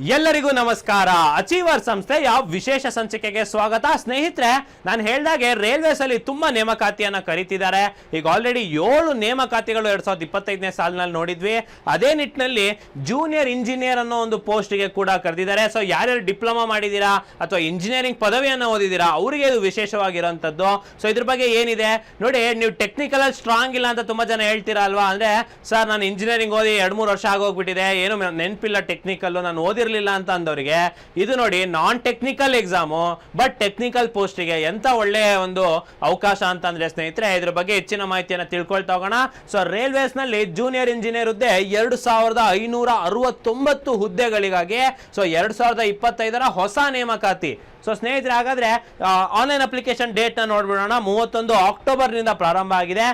ಎಲ್ಲರಿಗೂ ನಮಸ್ಕಾರ. ಅಚೀವರ್ ಸಂಸ್ಥೆಯ ವಿಶೇಷ ಸಂಚಿಕೆಗೆ ಸ್ವಾಗತ. ಸ್ನೇಹಿತರೆ, ನಾನು ಹೇಳ್ದಾಗೆ ರೈಲ್ವೇಸ್ ಅಲ್ಲಿ ತುಂಬಾ ನೇಮಕಾತಿಯನ್ನ ಕರೀತಿದ್ದಾರೆ. ಈಗ ಆಲ್ರೆಡಿ ಏಳು ನೇಮಕಾತಿಗಳು ಎರಡ್ ಸಾವಿರದ ಇಪ್ಪತ್ತೈದನೇ ಸಾಲಿನಲ್ಲಿ ನೋಡಿದ್ವಿ. ಅದೇ ನಿಟ್ಟಿನಲ್ಲಿ ಜೂನಿಯರ್ ಇಂಜಿನಿಯರ್ ಅನ್ನೋ ಒಂದು ಪೋಸ್ಟ್ಗೆ ಕೂಡ ಕರೆದಿದ್ದಾರೆ. ಸೊ ಯಾರ್ಯಾರು ಡಿಪ್ಲೊಮಾ ಮಾಡಿದ್ದೀರಾ ಅಥವಾ ಇಂಜಿನಿಯರಿಂಗ್ ಪದವಿಯನ್ನು ಓದಿದ್ದೀರಾ, ಅವರಿಗೆ ಇದು ವಿಶೇಷವಾಗಿರೋಂಥದ್ದು ಸೊ ಇದ್ರ ಬಗ್ಗೆ ಏನಿದೆ? ನೋಡಿ, ನೀವು ಟೆಕ್ನಿಕಲ್ ಅಲ್ಲಿ ಸ್ಟ್ರಾಂಗ್ ಇಲ್ಲ ಅಂತ ತುಂಬಾ ಜನ ಹೇಳ್ತೀರಾ ಅಲ್ವಾ? ಅಂದ್ರೆ, ಸರ್, ನಾನು ಇಂಜಿನಿಯರಿಂಗ್ ಓದಿ ಎರಡು ಮೂರು ವರ್ಷ ಆಗೋಗ್ಬಿಟ್ಟಿದೆ. ಏನು ನೆನಪಿಲ್ಲ ಟೆಕ್ನಿಕಲ್ ನಾನು ಓದಿರ್ಲಿಲ್ಲ ಅಂತ ಅಂದವರಿಗೆ, ಇದು ನೋಡಿ non technical exam but technical ಪೋಸ್ಟಿಗೆ ಎಂತ ಒಳ್ಳೆಯ ಒಂದು ಅವಕಾಶ ಅಂತಂದ್ರೆ ಸ್ನೇಹಿತರೆ, ಇದ್ರ ಬಗ್ಗೆ ಹೆಚ್ಚಿನ ಮಾಹಿತಿಯನ್ನು ತಿಳ್ಕೊಳ್ತಾ ಹೋಗೋಣ. ಸೊ ರೈಲ್ವೇಸ್ನಲ್ಲಿ ಜೂನಿಯರ್ ಇಂಜಿನಿಯರ್ ಹುದ್ದೆ ಎರಡು ಸಾವಿರದ ಐನೂರ ಅರವತ್ತೊಂಬತ್ತು ಹುದ್ದೆಗಳಿಗಾಗಿ ಸೊ ಎರಡು ಸಾವಿರದ ಇಪ್ಪತ್ತೈದರ ಹೊಸ ನೇಮಕಾತಿ. ಸೊ ಸ್ನೇಹಿತರೆ, ಹಾಗಾದ್ರೆ ಆನ್ಲೈನ್ ಅಪ್ಲಿಕೇಶನ್ ಡೇಟ್ನ ನೋಡ್ಬಿಡೋಣ. ಮೂವತ್ತೊಂದು ಅಕ್ಟೋಬರ್ನಿಂದ ಪ್ರಾರಂಭ ಆಗಿದೆ.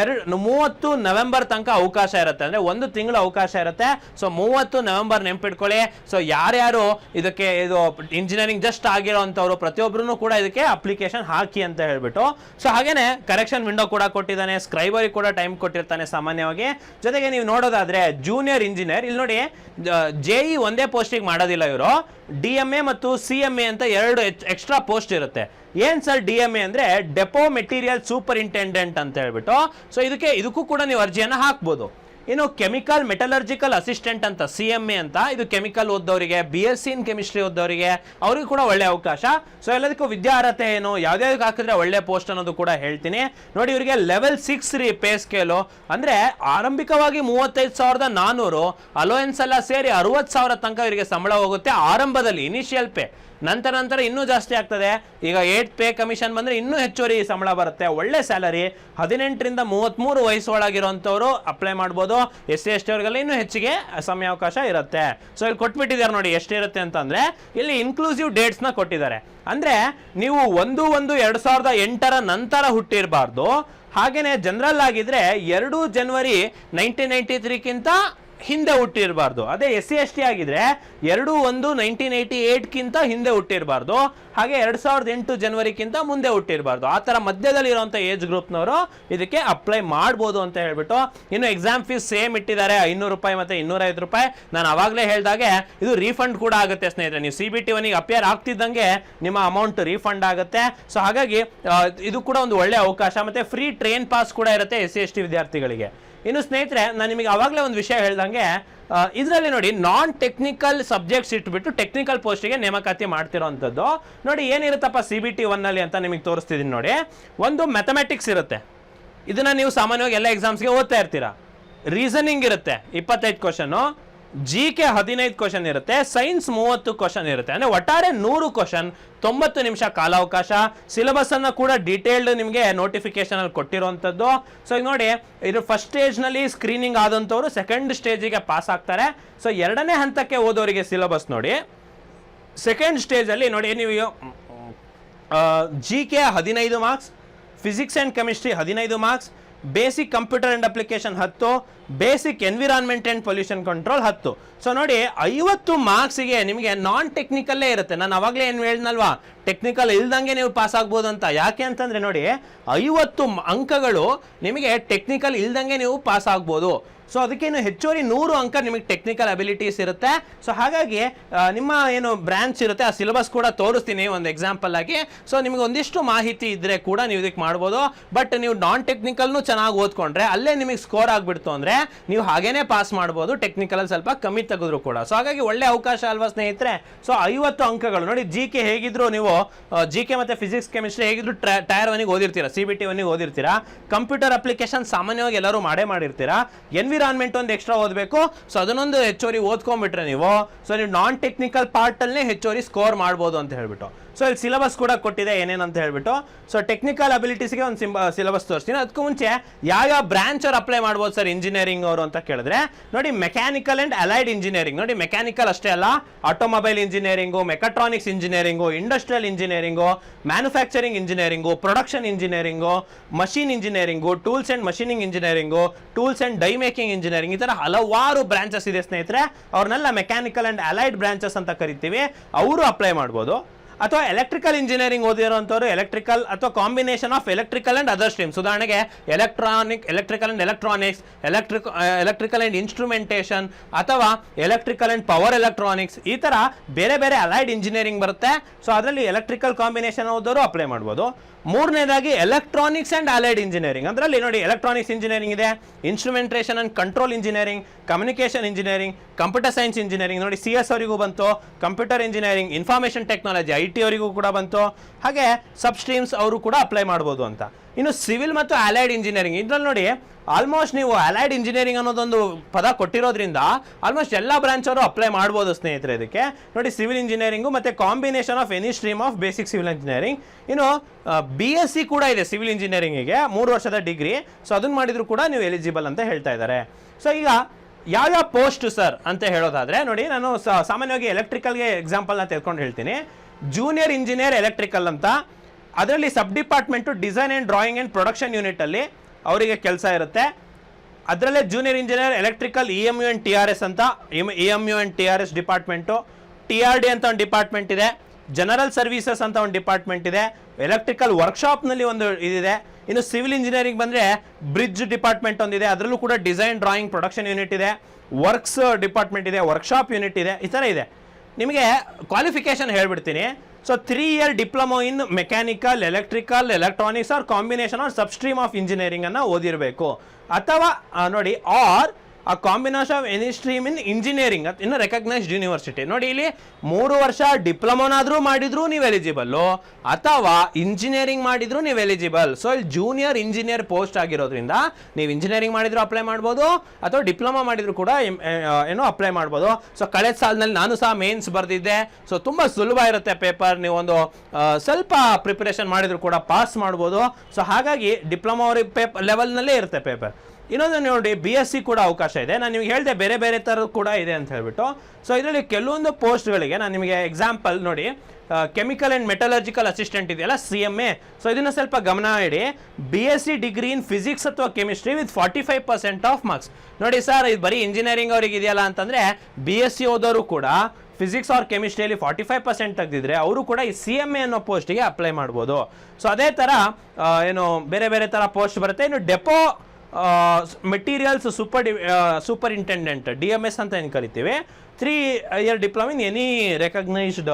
ಎರಡು, ಮೂವತ್ತು ನವೆಂಬರ್ ತನಕ ಅವಕಾಶ ಇರುತ್ತೆ. ಅಂದ್ರೆ ಒಂದು ತಿಂಗಳು ಅವಕಾಶ ಇರುತ್ತೆ. ಸೊ ಮೂವತ್ತು ನವೆಂಬರ್ ನೆನ್ಪಿಟ್ಕೊಳ್ಳಿ. ಸೊ ಯಾರ್ಯಾರು ಇದಕ್ಕೆ ಇದು ಇಂಜಿನಿಯರಿಂಗ್ ಜಸ್ಟ್ ಆಗಿರೋಂಥವ್ರು ಪ್ರತಿಯೊಬ್ಬರು ಕೂಡ ಇದಕ್ಕೆ ಅಪ್ಲಿಕೇಶನ್ ಹಾಕಿ ಅಂತ ಹೇಳ್ಬಿಟ್ಟು. ಸೊ ಹಾಗೇನೆ ಕರೆಕ್ಷನ್ ವಿಂಡೋ ಕೂಡ ಕೊಟ್ಟಿದ್ದಾನೆ ಸ್ಕ್ರೈಬರಿಗೆ ಕೂಡ ಟೈಮ್ ಕೊಟ್ಟಿರ್ತಾನೆ ಸಾಮಾನ್ಯವಾಗಿ. ಜೊತೆಗೆ ನೀವು ನೋಡೋದಾದ್ರೆ ಜೂನಿಯರ್ ಇಂಜಿನಿಯರ್ ಇಲ್ಲಿ ನೋಡಿ ಜೆ ಇ ಒಂದೇ ಪೋಸ್ಟಿಗೆ ಮಾಡೋದಿಲ್ಲ ಇವರು. ಡಿ ಮತ್ತು ಸಿ ಅಂತ ಎರಡು ಎಕ್ಸ್ಟ್ರಾ ಪೋಸ್ಟ್ ಇರುತ್ತೆ. ಏನ್ ಸರ್ ಡಿ ಎಂ ಎ ಅಂದ್ರೆ ಡೆಪೋ ಮೆಟೀರಿಯಲ್ ಸೂಪರಿಂಟೆಂಡೆಂಟ್ ಅಂತ ಹೇಳ್ಬಿಟ್ಟು. ಸೊ ಇದಕ್ಕೆ, ಇದಕ್ಕೂ ಕೂಡ ನೀವು ಅರ್ಜಿಯನ್ನು ಹಾಕ್ಬೋದು. ಇನ್ನು ಕೆಮಿಕಲ್ ಮೆಟಲರ್ಜಿಕಲ್ ಅಸಿಸ್ಟೆಂಟ್ ಅಂತ, ಸಿ ಎಂ ಎ ಅಂತ. ಇದು chemical ಓದ್ದವರಿಗೆ, B S C in chemistry ಓದೋರಿಗೆ ಅವ್ರಿಗೂ ಕೂಡ ಒಳ್ಳೆ ಅವಕಾಶ. ಸೊ ಎಲ್ಲದಕ್ಕೂ ವಿದ್ಯಾರ್ಹತೆ ಏನು? ಯಾವ್ದಾವ್ದಕ್ಕೆ ಹಾಕಿದ್ರೆ ಒಳ್ಳೆ ಪೋಸ್ಟ್ ಅನ್ನೋದು ಕೂಡ ಹೇಳ್ತೀನಿ. ನೋಡಿ, ಇವರಿಗೆ ಲೆವೆಲ್ ಸಿಕ್ಸ್ ರೀ ಪೇ ಸ್ಕೇಲು ಅಂದ್ರೆ ಆರಂಭಿಕವಾಗಿ ಮೂವತ್ತೈದು ಸಾವಿರದ ನಾನೂರು ಅಲೋಯನ್ಸ್ ಎಲ್ಲ ಸೇರಿ ಅರವತ್ತು ಸಾವಿರ ತನಕ ಇವರಿಗೆ ಸಂಬಳ ಹೋಗುತ್ತೆ ಆರಂಭದಲ್ಲಿ ಇನಿಷಿಯಲ್ ಪೇ ನಂತರ ನಂತರ ಇನ್ನೂ ಜಾಸ್ತಿ ಆಗ್ತದೆ. ಈಗ ಏಟ್ ಪೇ ಕಮಿಷನ್ ಬಂದ್ರೆ ಇನ್ನೂ ಹೆಚ್ಚುವರಿ ಸಂಬಳ ಬರುತ್ತೆ. ಒಳ್ಳೆ ಸ್ಯಾಲರಿ ಹದಿನೆಂಟರಿಂದ ಮೂವತ್ತ್ಮೂರು ವಯಸ್ಸೊಳಗಿರುವಂಥವ್ರು ಅಪ್ಲೈ ಮಾಡ್ಬೋದು. ಎಸ್ ಸಿ ಎಸ್ ಟಿ ಅವ್ರಿಗೆಲ್ಲ ಇನ್ನೂ ಹೆಚ್ಚಿಗೆ ಸಮಯಾವಕಾಶ ಇರುತ್ತೆ. ಸೊ ಇಲ್ಲಿ ಕೊಟ್ಬಿಟ್ಟಿದ್ದಾರೆ ನೋಡಿ ಎಷ್ಟಿರುತ್ತೆ ಅಂತಂದ್ರೆ, ಇಲ್ಲಿ ಇನ್ಕ್ಲೂಸಿವ್ ಡೇಟ್ಸ್ನ ಕೊಟ್ಟಿದ್ದಾರೆ. ಅಂದ್ರೆ, ನೀವು ಒಂದು ಒಂದು ಎರಡು ಸಾವಿರದ ಎಂಟರ ನಂತರ ಹುಟ್ಟಿರಬಾರ್ದು. ಹಾಗೇನೆ ಜನರಲ್ ಆಗಿದ್ರೆ ಎರಡು ಜನವರಿ ನೈನ್ಟೀನ್ ನೈಂಟಿ ತ್ರೀಕ್ಕಿಂತ ಹಿಂದೆ ಹುಟ್ಟಿರಬಾರ್ದು. ಅದೇ ಎಸ್ ಸಿ ಎಸ್ ಟಿ ಆಗಿದ್ರೆ ಎರಡು ಒಂದು ನೈನ್ಟೀನ್ ಏಯ್ಟಿ ಏಯ್ಟ್ಗಿಂತ ಹಿಂದೆ ಹುಟ್ಟಿರಬಾರ್ದು. ಹಾಗೆ ಎರಡು ಸಾವಿರದ ಎಂಟು ಜನವರಿಗಿಂತ ಮುಂದೆ ಹುಟ್ಟಿರಬಾರ್ದು. ಆ ಥರ ಮಧ್ಯದಲ್ಲಿ ಇರುವಂಥ ಏಜ್ ಗ್ರೂಪ್ನವರು ಇದಕ್ಕೆ ಅಪ್ಲೈ ಮಾಡ್ಬೋದು ಅಂತ ಹೇಳ್ಬಿಟ್ಟು ಇನ್ನು ಎಕ್ಸಾಮ್ ಫೀಸ್ ಸೇಮ್ ಇಟ್ಟಿದ್ದಾರೆ. ಐನೂರು ರೂಪಾಯಿ ಮತ್ತು ಇನ್ನೂರೈದು ರೂಪಾಯಿ. ನಾನು ಆವಾಗಲೇ ಹೇಳಿದಾಗೆ ಇದು ರೀಫಂಡ್ ಕೂಡ ಆಗುತ್ತೆ ಸ್ನೇಹಿತರೆ. ನೀವು ಸಿ ಬಿ ಟಿ ಒನಿಗೆ ಅಪಿಯರ್ ಆಗ್ತಿದ್ದಂಗೆ ನಿಮ್ಮ ಅಮೌಂಟ್ ರೀಫಂಡ್ ಆಗುತ್ತೆ. ಸೊ ಹಾಗಾಗಿ ಇದು ಕೂಡ ಒಂದು ಒಳ್ಳೆ ಅವಕಾಶ. ಮತ್ತು ಫ್ರೀ ಟ್ರೈನ್ ಪಾಸ್ ಕೂಡ ಇರುತ್ತೆ ಎಸ್ ಸಿ ಎಸ್ ಟಿ ವಿದ್ಯಾರ್ಥಿಗಳಿಗೆ. ಇನ್ನು ಸ್ನೇಹಿತರೆ, ನಾನು ನಿಮಗೆ ಆವಾಗಲೇ ಒಂದು ವಿಷಯ ಹೇಳ್ದಂಗೆ ಇದರಲ್ಲಿ ನೋಡಿ ನಾನ್ ಟೆಕ್ನಿಕಲ್ ಸಬ್ಜೆಕ್ಟ್ಸ್ ಇಟ್ಬಿಟ್ಟು ಟೆಕ್ನಿಕಲ್ ಪೋಸ್ಟಿಗೆ ನೇಮಕಾತಿ ಮಾಡ್ತಿರೋಂಥದ್ದು. ನೋಡಿ, ಏನಿರುತ್ತಪ್ಪ ಸಿ ಬಿ ಟಿ ಒನ್ನಲ್ಲಿ ಅಂತ ನಿಮಗೆ ತೋರಿಸ್ತಿದ್ದೀನಿ ನೋಡಿ. ಒಂದು ಮ್ಯಾಥಮೆಟಿಕ್ಸ್ ಇರುತ್ತೆ. ಇದನ್ನು ನೀವು ಸಾಮಾನ್ಯವಾಗಿ ಎಲ್ಲ ಎಕ್ಸಾಮ್ಸ್ಗೆ ಓದ್ತಾ ಇರ್ತೀರಾ. ರೀಸನಿಂಗ್ ಇರುತ್ತೆ. ಇಪ್ಪತ್ತೈದು ಕ್ವಶನು ಜಿ ಕೆ ಹದಿನೈದು ಕ್ವಶನ್ ಇರುತ್ತೆ ಸೈನ್ಸ್ ಮೂವತ್ತು ಕ್ವಶನ್ ಇರುತ್ತೆ. ಅಂದ್ರೆ ಒಟ್ಟಾರೆ ನೂರು ಕ್ವಶನ್ ತೊಂಬತ್ತು ನಿಮಿಷ ಕಾಲಾವಕಾಶ. ಸಿಲೆಬಸ್ ಅನ್ನ ಕೂಡ ಡೀಟೇಲ್ಡ್ ನಿಮಗೆ ನೋಟಿಫಿಕೇಶನ್ ಅಲ್ಲಿ ಕೊಟ್ಟಿರುವಂತದ್ದು ಸೊ ಈಗ ನೋಡಿ, ಇದು ಫಸ್ಟ್ ಸ್ಟೇಜ್ನಲ್ಲಿ ಸ್ಕ್ರೀನಿಂಗ್ ಆದಂತವ್ರು ಸೆಕೆಂಡ್ ಸ್ಟೇಜಿಗೆ ಪಾಸ್ ಆಗ್ತಾರೆ. ಸೊ ಎರಡನೇ ಹಂತಕ್ಕೆ ಓದೋರಿಗೆ ಸಿಲೆಬಸ್ ನೋಡಿ. ಸೆಕೆಂಡ್ ಸ್ಟೇಜಲ್ಲಿ ನೋಡಿ, ನೀವು ಜಿ ಕೆ ಹದಿನೈದು ಮಾರ್ಕ್ಸ್ ಫಿಸಿಕ್ಸ್ ಆ್ಯಂಡ್ ಕೆಮಿಸ್ಟ್ರಿ ಹದಿನೈದು marks basic computer and application ಹತ್ತು, basic environment and pollution control ಹತ್ತು. ಸೊ ನೋಡಿ, ಐವತ್ತು ಮಾರ್ಕ್ಸಿಗೆ ನಿಮಗೆ ನಾನ್ ಟೆಕ್ನಿಕಲ್ಲೇ ಇರುತ್ತೆ. ನಾನು ಅವಾಗಲೇ ಏನು ಹೇಳಿದ್ನಲ್ವಾ? ಟೆಕ್ನಿಕಲ್ ಇಲ್ದಂಗೆ ನೀವು ಪಾಸ್ ಆಗ್ಬೋದು ಅಂತ. ಯಾಕೆ ಅಂತಂದರೆ ನೋಡಿ, ಐವತ್ತು ಅಂಕಗಳು ನಿಮಗೆ ಟೆಕ್ನಿಕಲ್ ಇಲ್ದಂಗೆ ನೀವು ಪಾಸ್ ಆಗ್ಬೋದು. ಸೊ ಅದಕ್ಕೇನು ಹೆಚ್ಚುವರಿ ನೂರು ಅಂಕ ನಿಮಗೆ ಟೆಕ್ನಿಕಲ್ ಅಬಿಲಿಟೀಸ್ ಇರುತ್ತೆ. ಸೊ ಹಾಗಾಗಿ ನಿಮ್ಮ ಏನು ಬ್ರಾಂಚ್ ಇರುತ್ತೆ, ಆ ಸಿಲೆಬಸ್ ಕೂಡ ತೋರಿಸ್ತೀನಿ ಒಂದು ಎಕ್ಸಾಂಪಲ್ ಆಗಿ. ಸೊ ನಿಮಗೆ ಒಂದಿಷ್ಟು ಮಾಹಿತಿ ಇದ್ರೆ ಕೂಡ ನೀವು ಇದಕ್ಕೆ ಮಾಡ್ಬೋದು. ಬಟ್ ನೀವು ನಾನ್ ಟೆಕ್ನಿಕಲ್ನು ಚೆನ್ನಾಗಿ ಓದ್ಕೊಂಡ್ರೆ, ಅಲ್ಲೇ ನಿಮಗೆ ಸ್ಕೋರ್ ಆಗಿಬಿಡ್ತು ಅಂದರೆ, ನೀವು ಹಾಗೇನೆ ಪಾಸ್ ಮಾಡ್ಬೋದು ಟೆಕ್ನಿಕಲಲ್ಲಿ ಸ್ವಲ್ಪ ಕಮ್ಮಿ ತೆಗೆದ್ರು ಕೂಡ. ಸೊ ಹಾಗಾಗಿ ಒಳ್ಳೆ ಅವಕಾಶ ಅಲ್ವಾ ಸ್ನೇಹಿತರೆ? ಸೊ ಐವತ್ತು ಅಂಕಗಳು. ನೋಡಿ ಜಿ ಕೆ ಹೇಗಿದ್ರು ನೀವು ಜಿ ಕೆ ಮತ್ತು ಫಿಸಿಕ್ಸ್ ಕೆಮಿಸ್ಟ್ರಿ ಹೇಗಿದ್ರು ಟೈರ್ ಒನಿಗೆ ಓದಿರ್ತೀರಾ ಸಿ ಬಿ ಟಿ ಒನಿಗೆ ಓದಿರ್ತೀರಾ? ಕಂಪ್ಯೂಟರ್ ಅಪ್ಲಿಕೇಶನ್ ಸಾಮಾನ್ಯವಾಗಿ ಎಲ್ಲರೂ ಮಾಡೇ ಮಾಡಿರ್ತೀರಾ? ಎನ್ವಿರಾನ್ಮೆಂಟ್ ಒಂದು ಎಕ್ಸ್ಟ್ರಾ ಓದಬೇಕು. ಸೊ ಅದನ್ನೊಂದು ಹೆಚ್ಚುವರಿ ಓದ್ಕೊಂಡ್ಬಿಟ್ರೆ ನೀವು. ಸೊ ನೀವು ನಾನ್ ಟೆಕ್ನಿಕಲ್ ಪಾರ್ಟಲ್ಲೇ ಹೆಚ್ಚುವರಿ ಸ್ಕೋರ್ ಮಾಡ್ಬೋದು ಅಂತ ಹೇಳ್ಬಿಟ್ಟು. ಸೊ ಇಲ್ಲಿ ಸಿಲೆಬಸ್ ಕೂಡ ಕೊಟ್ಟಿದೆ, ಏನೇನಂತ ಹೇಳ್ಬಿಟ್ಟು. ಸೊ ಟೆಕ್ನಿಕಲ್ ಅಬಿಲಿಟೀಸ್ಗೆ ಒಂದು ಸಿಂಬ ಸಿಲೆಬಸ್ ತೋರಿಸ್ತೀನಿ. ಅದಕ್ಕೂ ಮುಂಚೆ, ಯಾವ ಬ್ರಾಂಚ್ ಅವ್ರು ಅಪ್ಲೈ ಮಾಡ್ಬೋದು ಸರ್ ಇಂಜಿನಿಯರಿಂಗ್ ಅವರು ಅಂತ ಕೇಳಿದ್ರೆ, ನೋಡಿ ಮೆಕ್ಯಾನಿಕಲ್ ಅಂಡ್ ಅಲೈಡ್ ಇಂಜಿನಿಯರಿಂಗ್ ನೋಡಿ ಮೆಕ್ಯಾನಿಕಲ್ ಅಷ್ಟೇ ಅಲ್ಲ automobile engineering mechatronics engineering industrial engineering manufacturing engineering production engineering machine engineering tools and machining engineering tools and die making engineering ಈ ಥರ ಹಲವಾರು ಬ್ರಾಂಚಸ್ ಇದೆ ಸ್ನೇಹಿತರೆ. ಅವ್ರನ್ನೆಲ್ಲ ಮೆಕ್ಯಾನಿಕಲ್ ಅಂಡ್ ಅಲೈಡ್ ಬ್ರಾಂಚಸ್ ಅಂತ ಕರಿತೀವಿ. ಅವರು ಅಪ್ಲೈ ಮಾಡ್ಬೋದು. ಅಥವಾ ಎಲೆಕ್ಟ್ರಿಕಲ್ ಇಂಜಿನಿಯರಿಂಗ್ ಓದಿರೋಂಥವ್ರು ಎಲೆಕ್ಟ್ರಿಕಲ್ ಅಥವಾ combination of electrical and other streams ಉದಾಹರಣೆಗೆ electronic electrical and electronics electric electrical and instrumentation ಅಥವಾ ಎಲೆಕ್ಟ್ರಿಕಲ್ ಅಂಡ್ ಪವರ್ ಎಲೆಕ್ಟ್ರಾನಿಕ್ಸ್ ಈ ಥರ ಬೇರೆ ಬೇರೆ ಅಲೈಡ್ ಇಂಜಿನಿಯರಿಂಗ್ ಬರುತ್ತೆ. ಸೊ ಅದರಲ್ಲಿ ಎಲೆಕ್ಟ್ರಿಕಲ್ ಕಾಂಬಿನೇಷನ್ ಓದೋರು ಅಪ್ಲೈ ಮಾಡ್ಬೋದು. ಮೂರನೇದಾಗಿ ಎಲೆಕ್ಟ್ರಾನಿಕ್ಸ್ ಅಂಡ್ ಅಲೈಡ್ ಇಂಜಿನಿಯರಿಂಗ್ ಅದರಲ್ಲಿ ನೋಡಿ ಎಲೆಕ್ಟ್ರಾನಿಕ್ಸ್ ಇಂಜಿನಿಯರಿಂಗ್ ಇದೆ instrumentation and control engineering communication engineering computer science engineering ನೋಡಿ ಸಿ ಎಸ್ ಅವರಿಗೂ ಬಂತು computer engineering information technology I T ಅವರಿಗೂ ಕೂಡ ಬಂತು. ಹಾಗೆ ಸಬ್ ಸ್ಟ್ರೀಮ್ಸ್ ಅವರು ಕೂಡ ಅಪ್ಲೈ ಮಾಡ್ಬೋದು ಅಂತ. ಇನ್ನು ಸಿವಿಲ್ ಮತ್ತು ಅಲೈಡ್ ಇಂಜಿನಿಯರಿಂಗ್ ಇದ್ರಲ್ಲಿ ನೋಡಿ ಆಲ್ಮೋಸ್ಟ್ ನೀವು ಅಲೈಡ್ ಇಂಜಿನಿಯರಿಂಗ್ ಅನ್ನೋದೊಂದು ಪದ ಕೊಟ್ಟಿರೋದ್ರಿಂದ ಆಲ್ಮೋಸ್ಟ್ ಎಲ್ಲ ಬ್ರಾಂಚ್ ಅವರು ಅಪ್ಲೈ ಮಾಡ್ಬೋದು ಸ್ನೇಹಿತರೆ ಇದಕ್ಕೆ. ನೋಡಿ ಸಿವಿಲ್ ಇಂಜಿನಿಯರಿಂಗು ಮತ್ತು combination of any stream of basic civil engineering ಇನ್ನು ಬಿ ಎಸ್ ಸಿ ಕೂಡ ಇದೆ ಸಿವಿಲ್ ಇಂಜಿನಿಯರಿಂಗಿಗೆ ಮೂರು ವರ್ಷದ ಡಿಗ್ರಿ ಸೊ ಅದನ್ನ ಮಾಡಿದ್ರು ಕೂಡ ನೀವು ಎಲಿಜಿಬಲ್ ಅಂತ ಹೇಳ್ತಾ ಇದ್ದಾರೆ. ಸೊ ಈಗ ಯಾವ್ಯಾವ ಪೋಸ್ಟ್ ಸರ್ ಅಂತ ಹೇಳೋದಾದ್ರೆ, ನೋಡಿ, ನಾನು ಸಾಮಾನ್ಯವಾಗಿ ಎಲೆಕ್ಟ್ರಿಕಲ್ಗೆ ಎಕ್ಸಾಂಪಲ್ನ ತೆಗೆದುಕೊಂಡು ಹೇಳ್ತೀನಿ. ಜೂನಿಯರ್ ಇಂಜಿನಿಯರ್ ಎಲೆಕ್ಟ್ರಿಕಲ್ ಅಂತ ಅದರಲ್ಲಿ sub department design and drawing and production ಯೂನಿಟಲ್ಲಿ ಅವರಿಗೆ ಕೆಲಸ ಇರುತ್ತೆ. ಅದರಲ್ಲೇ junior engineer, electrical, E M U and T R S ಅಂತ, E M U and T R S department. T R D ಅಂತ ಒಂದು department ಇದೆ. ಜನರಲ್ ಸರ್ವಿಸಸ್ ಅಂತ ಒಂದು ಡಿಪಾರ್ಟ್ಮೆಂಟ್ ಇದೆ. ಎಲೆಕ್ಟ್ರಿಕಲ್ ವರ್ಕ್ಶಾಪ್ನಲ್ಲಿ ಒಂದು ಇದಿದೆ. ಇನ್ನು ಸಿವಿಲ್ ಇಂಜಿನಿಯರಿಂಗ್ ಬಂದರೆ ಬ್ರಿಡ್ಜ್ ಡಿಪಾರ್ಟ್ಮೆಂಟ್ ಒಂದಿದೆ. ಅದರಲ್ಲೂ ಕೂಡ ಡಿಸೈನ್, ಡ್ರಾಯಿಂಗ್, ಪ್ರೊಡಕ್ಷನ್ ಯೂನಿಟ್ ಇದೆ. ವರ್ಕ್ಸ್ ಡಿಪಾರ್ಟ್ಮೆಂಟ್ ಇದೆ, ವರ್ಕ್ಶಾಪ್ ಯೂನಿಟ್ ಇದೆ. ಈ ಥರ ಇದೆ. ನಿಮಗೆ ಕ್ವಾಲಿಫಿಕೇಶನ್ ಹೇಳ್ಬಿಡ್ತೀನಿ. So three year diploma in mechanical electrical electronics or combination or substream of engineering ಅನ್ನು ಓದಿರಬೇಕು. ಅಥವಾ ನೋಡಿ ಆರ್ ಆ combination of any stream in engineering ಇನ್ನು ರೆಕಗ್ನೈಸ್ಡ್ ಯೂನಿವರ್ಸಿಟಿ ನೋಡಿ ಇಲ್ಲಿ ಮೂರು ವರ್ಷ ಡಿಪ್ಲೊಮೊನಾದರೂ ಮಾಡಿದ್ರು ನೀವು ಎಲಿಜಿಬಲ್ಲು ಅಥವಾ ಇಂಜಿನಿಯರಿಂಗ್ ಮಾಡಿದ್ರು ನೀವು ಎಲಿಜಿಬಲ್ ಸೊ ಇಲ್ಲಿ ಜೂನಿಯರ್ ಇಂಜಿನಿಯರ್ ಪೋಸ್ಟ್ ಆಗಿರೋದ್ರಿಂದ ನೀವು ಇಂಜಿನಿಯರಿಂಗ್ ಮಾಡಿದ್ರು ಅಪ್ಲೈ ಮಾಡ್ಬೋದು, ಅಥವಾ ಡಿಪ್ಲೊಮಾ ಮಾಡಿದ್ರು ಕೂಡ ಏನು ಅಪ್ಲೈ ಮಾಡ್ಬೋದು. ಸೊ ಕಳೆದ ಸಾಲಿನಲ್ಲಿ ನಾನು ಸಹ ಮೇನ್ಸ್ ಬರೆದಿದ್ದೆ. ಸೊ ತುಂಬ ಸುಲಭ ಇರುತ್ತೆ ಪೇಪರ್ ನೀವು ಒಂದು ಸ್ವಲ್ಪ ಪ್ರಿಪರೇಷನ್ ಮಾಡಿದ್ರು ಕೂಡ ಪಾಸ್ ಮಾಡ್ಬೋದು. ಸೊ ಹಾಗಾಗಿ ಡಿಪ್ಲೊಮಾ ಅವ್ರಿಗೆ ಪೇಪರ್ ಲೆವೆಲ್ನಲ್ಲೇ ಇರುತ್ತೆ ಪೇಪರ್ ಇನ್ನೊಂದು ನೋಡಿ ಬಿ ಎಸ್ ಸಿ ಕೂಡ ಅವಕಾಶ ಇದೆ. ನಾನು ನಿಮ್ಗೆ ಹೇಳಿದೆ ಬೇರೆ ಬೇರೆ ಥರದ್ದು ಕೂಡ ಇದೆ ಅಂತ ಹೇಳ್ಬಿಟ್ಟು. ಸೊ ಇದರಲ್ಲಿ ಕೆಲವೊಂದು ಪೋಸ್ಟ್ಗಳಿಗೆ ನಾನು ನಿಮಗೆ ಎಕ್ಸಾಂಪಲ್ ನೋಡಿ ಕೆಮಿಕಲ್ ಆ್ಯಂಡ್ ಮೆಟಲರ್ಜಿಕಲ್ ಅಸಿಸ್ಟೆಂಟ್ ಇದೆಯಲ್ಲ ಸಿ ಎಂ ಎ ಸೊ ಇದನ್ನು ಸ್ವಲ್ಪ ಗಮನ ಇಡಿ. B S C degree in physics ಅಥವಾ chemistry with forty five percent of marks ನೋಡಿ ಸರ್ ಇದು ಬರೀ ಇಂಜಿನಿಯರಿಂಗ್ ಅವ್ರಿಗೆ ಇದೆಯಲ್ಲ ಅಂತಂದರೆ ಬಿ ಎಸ್ ಸಿ ಓದೋರು ಕೂಡ ಫಿಸಿಕ್ಸ್ ಆರ್ ಕೆಮಿಸ್ಟ್ರಿಯಲ್ಲಿ ಫಾರ್ಟಿ ಫೈವ್ ಪರ್ಸೆಂಟ್ ತೆಗೆದಿದ್ರೆ ಅವರು ಕೂಡ ಈ ಸಿ ಎಂ ಎ ಅನ್ನೋ ಪೋಸ್ಟಿಗೆ ಅಪ್ಲೈ ಮಾಡ್ಬೋದು. ಸೊ ಅದೇ ಥರ ಏನು ಬೇರೆ ಬೇರೆ ಥರ ಪೋಸ್ಟ್ ಬರುತ್ತೆ. ಇನ್ನು depot materials super D superintendent D M S ಅಂತ ಏನು ಕರಿತೀವಿ? Three year diploma in any recognised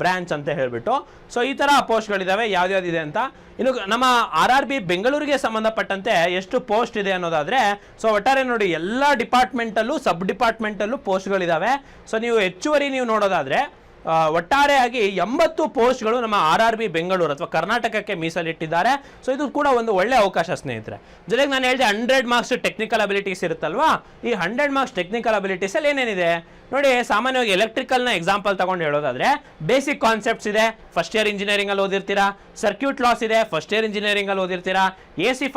branch ಅಂತ ಹೇಳಿಬಿಟ್ಟು. ಸೊ ಈ ಥರ ಪೋಸ್ಟ್ಗಳಿದ್ದಾವೆ ಯಾವ್ದ್ಯಾವ್ದಿದೆ ಅಂತ. ಇನ್ನು ನಮ್ಮ ಆರ್ ಆರ್ ಬಿ ಬೆಂಗಳೂರಿಗೆ ಸಂಬಂಧಪಟ್ಟಂತೆ ಎಷ್ಟು ಪೋಸ್ಟ್ ಇದೆ ಅನ್ನೋದಾದರೆ ಸೊ ಒಟ್ಟಾರೆ ನೋಡಿ, ಎಲ್ಲ ಡಿಪಾರ್ಟ್ಮೆಂಟಲ್ಲೂ ಸಬ್ ಡಿಪಾರ್ಟ್ಮೆಂಟಲ್ಲೂ ಪೋಸ್ಟ್ಗಳಿದ್ದಾವೆ ಸೊ ನೀವು ಹೆಚ್ಚುವರಿ ನೀವು ನೋಡೋದಾದರೆ ಒಟ್ಟಾರೆಯಾಗಿ ಎಂಬತ್ತು ಪೋಸ್ಟ್ಗಳು ನಮ್ಮ ಆರ್ ಆರ್ ಬಿ ಬೆಂಗಳೂರು ಅಥವಾ ಕರ್ನಾಟಕಕ್ಕೆ ಮೀಸಲಿಟ್ಟಿದ್ದಾರೆ. ಸೊ ಇದು ಕೂಡ ಒಂದು ಒಳ್ಳೆ ಅವಕಾಶ ಸ್ನೇಹಿತರೆ. ಜೊತೆಗೆ ನಾನು ಹೇಳಿದೆ ಹಂಡ್ರೆಡ್ ಮಾರ್ಕ್ಸ್ ಟೆಕ್ನಿಕಲ್ ಅಬಿಲಿಟೀಸ್ ಇರುತ್ತಲ್ವಾ? ಈ ಹಂಡ್ರೆಡ್ ಮಾರ್ಕ್ಸ್ ಟೆಕ್ನಿಕಲ್ ಅಬಿಲಿಟೀಸಲ್ಲಿ ಏನೇನಿದೆ? ನೋಡಿ, ಸಾಮಾನ್ಯವಾಗಿ ಎಲೆಕ್ಟ್ರಿಕಲ್ನ ಎಕ್ಸಾಂಪಲ್ ತಗೊಂಡು ಹೇಳೋದಾದ್ರೆ ಬೇಸಿಕ್ ಕಾನ್ಸೆಪ್ಟ್ಸ್ ಇದೆ. ಫಸ್ಟ್ ಇಯರ್ ಇಂಜಿನಿಯರಿಂಗ್ ಅಲ್ಲಿ ಓದಿರ್ತೀರಾ? ಸರ್ಕ್ಯೂಟ್ ಲಾಸ್ ಇದೆ. ಫಸ್ಟ್ ಇಯರ್ ಇಂಜಿನಿಯರಿಂಗ್ ಅಲ್ಲಿ ಓದಿರ್ತೀರಾ? ಎ ಸಿ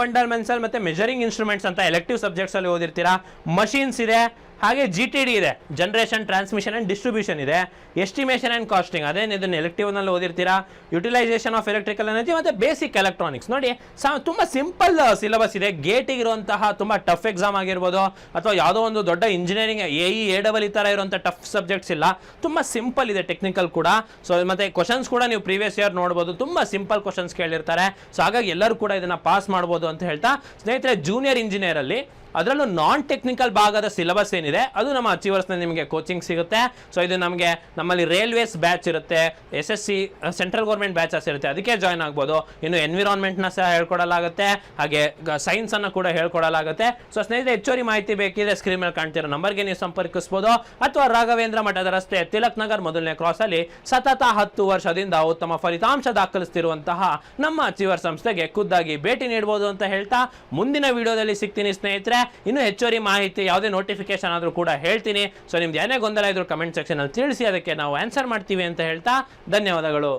ಮತ್ತು ಮೆಜರಿಂಗ್ ಇನ್ಸ್ಟ್ರೂಮೆಂಟ್ಸ್ ಅಂತ ಎಲೆಕ್ಟಿವ್ ಸಬ್ಜೆಕ್ಟ್ಸಲ್ಲಿ ಓದಿರ್ತೀರಾ? ಮಷೀನ್ಸ್ ಇದೆ. ಹಾಗೆ ಜಿ ಟಿ ಡಿ ಇದೆ. ಜನರೇಷನ್ ಟ್ರಾನ್ಸ್ಮಿಷನ್ ಆ್ಯಂಡ್ ಡಿಸ್ಟ್ರಿಬ್ಯೂಷನ್ ಇದೆ. ಎಸ್ಟಿಮೇಷನ್ ಆ್ಯಂಡ್ ಕಾಸ್ಟಿಂಗ್ ಅದೇನು ಇದನ್ನು ಎಲೆಕ್ಟಿವ್ನಲ್ಲಿ ಓದಿರ್ತೀರಾ? ಯುಟಿಲೈಸೇಷನ್ ಆಫ್ ಎಲೆಕ್ಟ್ರಿಕಲ್ ಎನರ್ಜಿ ಮತ್ತು ಬೇಸಿಕ್ ಎಲೆಕ್ಟ್ರಾನಿಕ್ಸ್ ನೋಡಿ ತುಂಬ ಸಿಂಪಲ್ ಸಿಲೆಬಸ್ ಇದೆ. ಗೇಟ್ ಇರುವಂತಹ ತುಂಬ ಟಫ್ ಎಕ್ಸಾಮ್ ಆಗಿರ್ಬೋದು, ಅಥವಾ ಯಾವುದೋ ಒಂದು ದೊಡ್ಡ engineering A E A double ಈ ಥರ ಇರುವಂಥ ಟಫ್ ಸಬ್ಜೆಕ್ಟ್ಸ್ ಇಲ್ಲ. ತುಂಬ ಸಿಂಪಲ್ ಇದೆ ಟೆಕ್ನಿಕಲ್ ಕೂಡ. ಸೊ ಮತ್ತೆ ಕ್ವಶನ್ಸ್ ಕೂಡ ನೀವು ಪ್ರೀವಿಯಸ್ ಇಯರ್ ನೋಡಬಹುದು ತುಂಬ ಸಿಂಪಲ್ ಕ್ವಶನ್ಸ್ ಕೇಳಿರ್ತಾರೆ. ಸೊ ಹಾಗಾಗಿ ಎಲ್ಲರೂ ಕೂಡ ಇದನ್ನ ಪಾಸ್ ಮಾಡ್ಬೋದು ಅಂತ ಹೇಳ್ತಾ, ಸ್ನೇಹಿತರೆ ಜೂನಿಯರ್ ಇಂಜಿನಿಯರಲ್ಲಿ ಅದರಲ್ಲೂ ನಾನ್ ಟೆಕ್ನಿಕಲ್ ಭಾಗದ ಸಿಲೆಬಸ್ ಏನಿದೆ, ಅದು ನಮ್ಮ ಅಚೀವರ್ಸ್ನಲ್ಲಿ ನಿಮಗೆ ಕೋಚಿಂಗ್ ಸಿಗುತ್ತೆ. ಸೊ ಇದು ನಮಗೆ, ನಮ್ಮಲ್ಲಿ ರೈಲ್ವೇಸ್ ಬ್ಯಾಚ್ ಇರುತ್ತೆ S S C central government batches ಇರುತ್ತೆ, ಅದಕ್ಕೆ ಜಾಯ್ನ್ ಆಗ್ಬೋದು. ಇನ್ನು ಎನ್ವಿರಾನ್ಮೆಂಟ್ನ ಸಹ ಹೇಳ್ಕೊಡಲಾಗುತ್ತೆ, ಹಾಗೆ ಸೈನ್ಸನ್ನು ಕೂಡ ಹೇಳ್ಕೊಡಲಾಗುತ್ತೆ. ಸೊ ಸ್ನೇಹಿತರೆ, ಹೆಚ್ಚುವರಿ ಮಾಹಿತಿ ಬೇಕಿದ್ರೆ ಸ್ಕ್ರೀನ್ ಮೇಲೆ ಕಾಣ್ತಿರೋ ನಂಬರ್ಗೆ ನೀವು ಸಂಪರ್ಕಿಸ್ಬೋದು. ಅಥವಾ ರಾಘವೇಂದ್ರ ಮಠದ ರಸ್ತೆ, ತಿಲಕ್ ನಗರ್ ಮೊದಲನೇ ಕ್ರಾಸಲ್ಲಿ ಸತತ ಹತ್ತು ವರ್ಷದಿಂದ ಉತ್ತಮ ಫಲಿತಾಂಶ ದಾಖಲಿಸ್ತಿರುವಂತಹ ನಮ್ಮ ಅಚೀವರ್ ಸಂಸ್ಥೆಗೆ ಖುದ್ದಾಗಿ ಭೇಟಿ ನೀಡಬಹುದು ಅಂತ ಹೇಳ್ತಾ ಮುಂದಿನ ವಿಡಿಯೋದಲ್ಲಿ ಸಿಗ್ತೀನಿ ಸ್ನೇಹಿತರೆ. ಇನ್ನೂ ಹೆಚ್ಚುವರಿ ಮಾಹಿತಿ, ಯಾವುದೇ ನೋಟಿಫಿಕೇಶನ್ ಆದರೂ ಕೂಡ ಹೇಳ್ತೀನಿ. ಸೊ ನಿಮ್ದು ಏನೇ ಗೊಂದಲ ಇದ್ರೂ ಕಮೆಂಟ್ ಸೆಕ್ಷನಲ್ಲಿ ತಿಳಿಸಿ, ಅದಕ್ಕೆ ನಾವು ಆನ್ಸರ್ ಮಾಡ್ತೀವಿ ಅಂತ ಹೇಳ್ತಾ ಧನ್ಯವಾದಗಳು.